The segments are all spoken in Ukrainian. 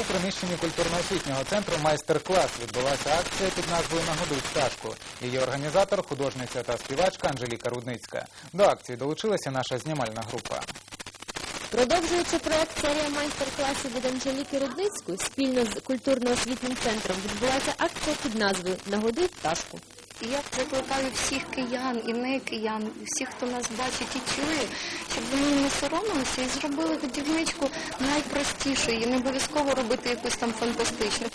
У приміщенні культурно-освітнього центру майстер-клас відбулася акція під назвою Нагодуй пташку. Її організатор, художниця та співачка Анжеліка Рудницька. До акції долучилася наша знімальна група. Продовжуючи проект серія майстер-класів від Анжеліки Рудницької, спільно з культурно-освітнім центром відбулася акція під назвою Нагодуй пташку. І я закликаю всіх киян і не киян, і всіх, хто нас бачить і чує, щоб вони не соромилися і зробили годівничку найпростішою. І не обов'язково робити якусь там фантастичну.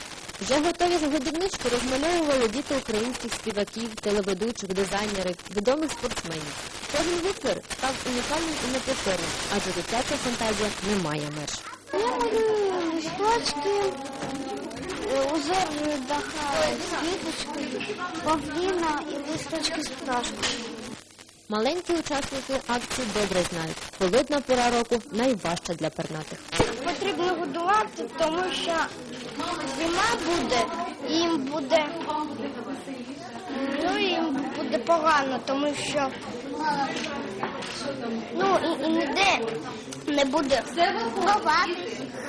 Вже готові з годівнички розмальовували діти українських співаків, телеведучих, дизайнерів, відомих спортсменів. Кожен витвір став унікальним і неповторним, адже дитяча фантазія не має меж. Я малюю листочки, узор даха з квіточкою, павліна і листочки з пташкою. Маленькі учасники акції добре знають, холодна пора року найважча для пернатих. Потрібно годувати, тому що зима буде, і їм буде, ну, їм буде погано, тому що ну, і, і ніде не буде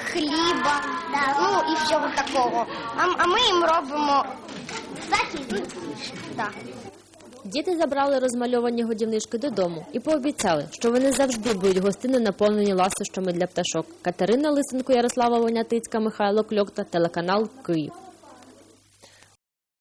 хліба, ну і всього такого. А, а ми їм робимо да. Діти забрали розмальовані годівнички додому і пообіцяли, що вони завжди будуть гостини наповнені ласощами для пташок. Катерина Лисенко, Ярослава Вонятицька, Михайло Кльокта, телеканал Київ.